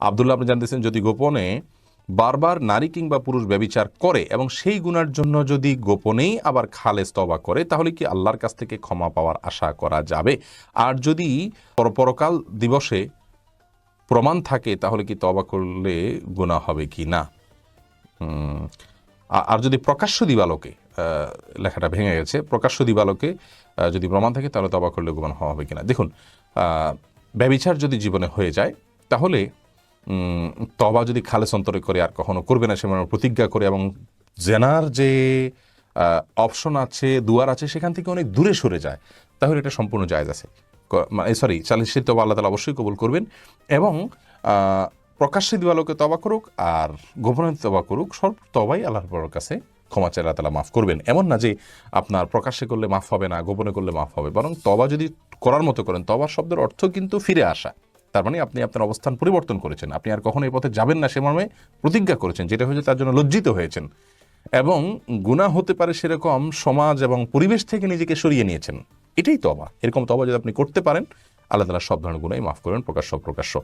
আবদুল্লাহ আপনি জানতেছেন যদি গোপনে বারবার নারী কিংবা পুরুষ ব্যবিচার করে এবং সেই গুণার জন্য যদি গোপনেই আবার খালেজ তবা করে তাহলে কি আল্লাহর কাছ থেকে ক্ষমা পাওয়ার আশা করা যাবে? আর যদি পর- পরকাল দিবসে প্রমাণ থাকে তাহলে কি তবা করলে গুণা হবে কি না? আর যদি প্রকাশ্য দিবালোকে লেখাটা ভেঙে গেছে প্রকাশ্য দিবালোকে যদি প্রমাণ থাকে তাহলে তবা করলে হওয়া হবে কিনা দেখুন আহ, ব্যবিচার যদি জীবনে হয়ে যায় তাহলে তবা যদি খালেস অন্তরে করে, আর কখনো করবে না, সে মানে প্রতিজ্ঞা করে, এবং জেনার যে অপশন আছে, দুয়ার আছে, সেখান থেকে অনেক দূরে সরে যায়, তাহলে এটা সম্পূর্ণ জায়জ আছে। সরি চালিশের তবা আল্লাহ তালা অবশ্যই কবুল করবেন, এবং প্রকাশ্যে দিবালোকে তবা করুক, আর গোপনে তবা করুক, সব তবাই আল্লাহর কাছে ক্ষমা চাই আল্লাহ তালা মাফ করবেন। এমন না যে আপনার প্রকাশ্যে করলে মাফ হবে না, গোপনে করলে মাফ হবে, বরং তবা যদি করার মতো করেন তবা শব্দের অর্থ কিন্তু ফিরে আসা। তার মানে আপনি আপনার অবস্থান পরিবর্তন করেছেন। আপনি আর কখনো এই পথে যাবেন না সে মর্মে প্রতিজ্ঞা করেছেন, যেটা হয়েছে তার জন্য লজ্জিত হয়েছেন। এবং গুণা হতে পারে সেরকম সমাজ এবং পরিবেশ থেকে নিজেকে সরিয়ে নিয়েছেন। এটাই তবা এরকম তবা যদি আপনি করতে পারেন, আল্লাহ তালা সব ধরনের গুণাই মাফ করবেন, প্রকাশ্য প্রকাশ্য